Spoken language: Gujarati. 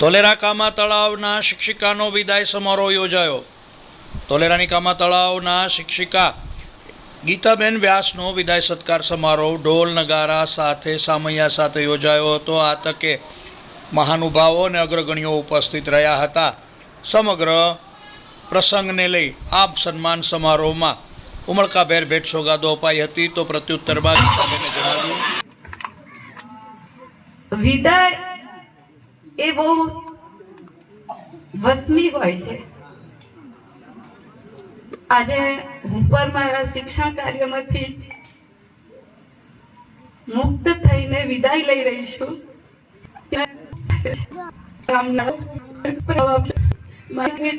ધોલેરા કામા તળાવના શિક્ષિકાનો વિદાય સમારોહ યોજાયો. ધોલેરાની કામા તળાવના શિક્ષિકા ગીતાબેન વ્યાસનો વિદાય સત્કાર સમારોહ ઢોલ નગારા સાથે સામૈયા સાથે યોજાયો હતો. આ તકે મહાનુભાવો અને અગ્રગણ્યો ઉપસ્થિત રહ્યા હતા. સમગ્ર પ્રસંગને લઈ આપ સન્માન સમારોહમાં ઉમળકાભેર ભેટ સોગાદો અપાઈ હતી. તો પ્રત્યુત્તરમાં ગીતાબેને જણાવ્યું. વિદાય એ બહુ વસમી હોય છે. આજે પણ મારા શિક્ષણ કાર્યમાંથી મુક્ત થઈને વિદાય લઈ રહી છું. મારે